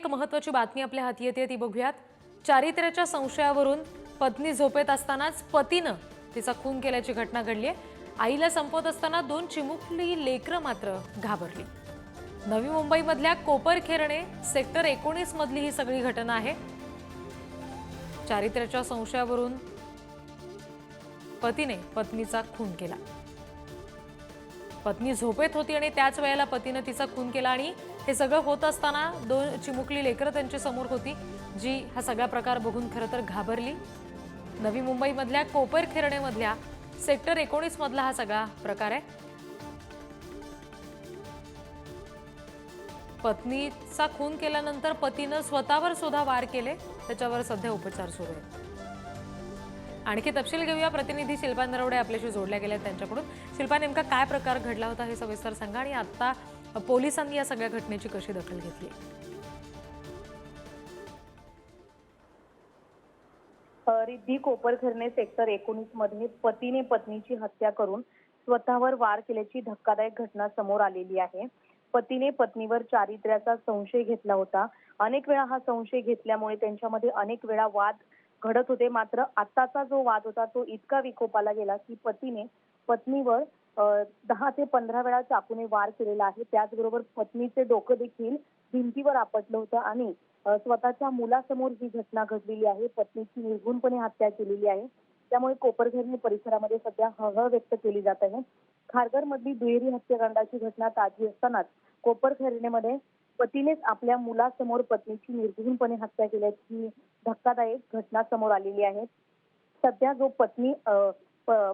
एक महत्वाची बातमी आपल्या हाती येते ती बघूयात. चारित्र्याच्या संशयावरून पत्नी झोपेत असतानाच पतीनं तिचा खून केल्याची घटना घडली आहे. आईला संपवत असताना दोन चिमुकली लेकरं मात्र घाबरली. नवी मुंबईमधल्या कोपरखेरणे सेक्टर एकोणीस मधली ही सगळी घटना आहे. चारित्र्याच्या संशयावरून पतीने पत्नीचा खून केला. पत्नी झोपेत होती आणि त्याच वेळेला पतीनं तिचा खून केला आणि हे सगळं होत असताना दोन चिमुकली लेकरं त्यांच्यासमोर होती जी हा सगळा प्रकार बघून खरं तर घाबरली. नवी मुंबईमधल्या कोपरखेरणेमधल्या सेक्टर एकोणीस मधला हा सगळा प्रकार आहे. पत्नीचा खून केल्यानंतर पतीनं स्वतःवर सुद्धा वार केले त्याच्यावर सध्या उपचार सुरू आहेत. आणखी तपशील घेऊया. प्रतिनिधी शिल्पा नरवडे आपल्याशी जोडल्या गेल्या त्यांच्याकडून. शिल्पा नेमका काय प्रकार घडला होता हे सविस्तर सांगा आणि आता पोलिसांनी या सगळ्या घटनेची कशी दखल घेतली? रिद्धी कोपरखरणे सेक्टर एकोणीसमध्ये पतीने पत्नीची हत्या करून स्वतःवर वार केल्याची धक्कादायक घटना समोर आलेली आहे. पतीने पत्नीवर चारित्र्याचा संशय घेतला होता. अनेक वेळा हा संशय घेतल्यामुळे त्यांच्यामध्ये अनेक वेळा वाद घडत होते. मात्र आताचा जो वाद होता तो इतका विकोपाला गेला की पतीने पत्नीवर दहा ते पंधरा वेळा चाकूने वार केलेला आहे. त्याचबरोबर पत्नीचे डोकं देखील भिंतीवर आपटलं होतं आणि स्वतःच्या मुलासमोर ही घटना घडलेली आहे. पत्नीची निर्गुणपणे हत्या केलेली आहे. त्यामुळे कोपरघरणी परिसरामध्ये सध्या हळहळ व्यक्त केली जात आहे. खारघर मधली दुहेरी हत्याकांडाची घटना ताजी असतानाच कोपरखरणेमध्ये पतीनेच आपल्या मुलासमोर पत्नीची निर्घुणपणे हत्या केल्याची धक्कादायक घटना समोर आलेली आहे. सध्या जो पत्नी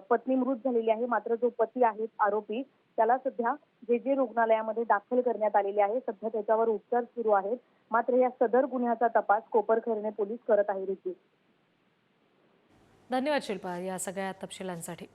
पत्नी मृत झालेली आहे मात्र जो पती आहे आरोपी त्याला सध्या जे जे रुग्णालयामध्ये दाखल करण्यात आलेले आहे सध्या त्याच्यावर उपचार सुरू आहेत. मात्र या सदर गुन्ह्याचा तपास कोपरखरणे पोलीस करत आहे रिती धन्यवाद शिल्पा या सगळ्या तपशिलांसाठी.